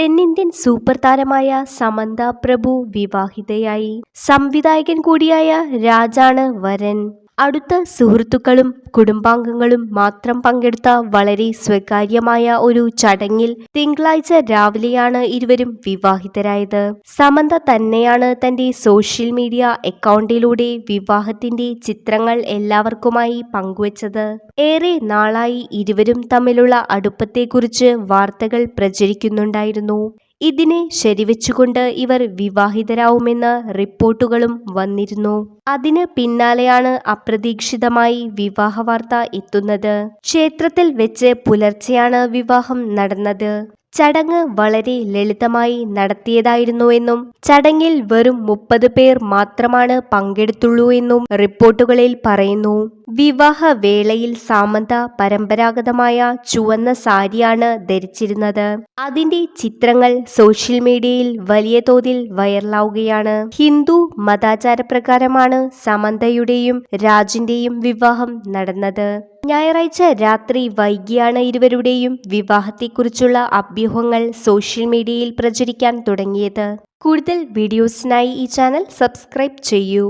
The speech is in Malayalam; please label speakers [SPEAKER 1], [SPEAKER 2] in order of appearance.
[SPEAKER 1] തെന്നിന്ത്യൻ സൂപ്പർ താരമായ സമന്ത പ്രഭു വിവാഹിതയായി. സംവിധായകൻ കൂടിയായ രാജാണ് വരൻ. അടുത്ത സുഹൃത്തുക്കളും കുടുംബാംഗങ്ങളും മാത്രം പങ്കെടുത്ത വളരെ സ്വകാര്യമായ ഒരു ചടങ്ങിൽ തിങ്കളാഴ്ച രാവിലെയാണ് ഇരുവരും വിവാഹിതരായത്. സമന്ത തന്നെയാണ് തന്റെ സോഷ്യൽ മീഡിയ അക്കൗണ്ടിലൂടെ വിവാഹത്തിന്റെ ചിത്രങ്ങൾ എല്ലാവർക്കുമായി പങ്കുവച്ചത്. ഏറെ നാളായി ഇരുവരും തമ്മിലുള്ള അടുപ്പത്തെക്കുറിച്ച് വാർത്തകൾ പ്രചരിക്കുന്നുണ്ടായിരുന്നു. ഇതിനെ ശരിവെച്ചുകൊണ്ട് ഇവർ വിവാഹിതരാവുമെന്ന് റിപ്പോർട്ടുകളും വന്നിരുന്നു. അതിന് പിന്നാലെയാണ് അപ്രതീക്ഷിതമായി വിവാഹ വാർത്ത എത്തുന്നത്. ക്ഷേത്രത്തിൽ വെച്ച് പുലർച്ചെയാണ് വിവാഹം നടന്നത്. ചടങ്ങ് വളരെ ലളിതമായി നടത്തിയതായിരുന്നുവെന്നും ചടങ്ങിൽ വെറും മുപ്പത് പേർ മാത്രമാണ് പങ്കെടുത്തുള്ളൂ എന്നും റിപ്പോർട്ടുകളിൽ പറയുന്നു. വിവാഹ വേളയിൽ സാമന്ത പരമ്പരാഗതമായ ചുവന്ന സാരിയാണ് ധരിച്ചിരുന്നത്. അതിന്റെ ചിത്രങ്ങൾ സോഷ്യൽ മീഡിയയിൽ വലിയ തോതിൽ വൈറലാവുകയാണ്. ഹിന്ദു മതാചാരപ്രകാരമാണ് സമന്തയുടെയും രാജിന്റെയും വിവാഹം നടന്നത്. ഞായറാഴ്ച രാത്രി വൈകിയാണ് ഇരുവരുടെയും വിവാഹത്തെക്കുറിച്ചുള്ള അഭ്യൂഹങ്ങൾ സോഷ്യൽ മീഡിയയിൽ പ്രചരിക്കാൻ തുടങ്ങിയത്. കൂടുതൽ വീഡിയോസിനായി ഈ ചാനൽ സബ്സ്ക്രൈബ് ചെയ്യൂ.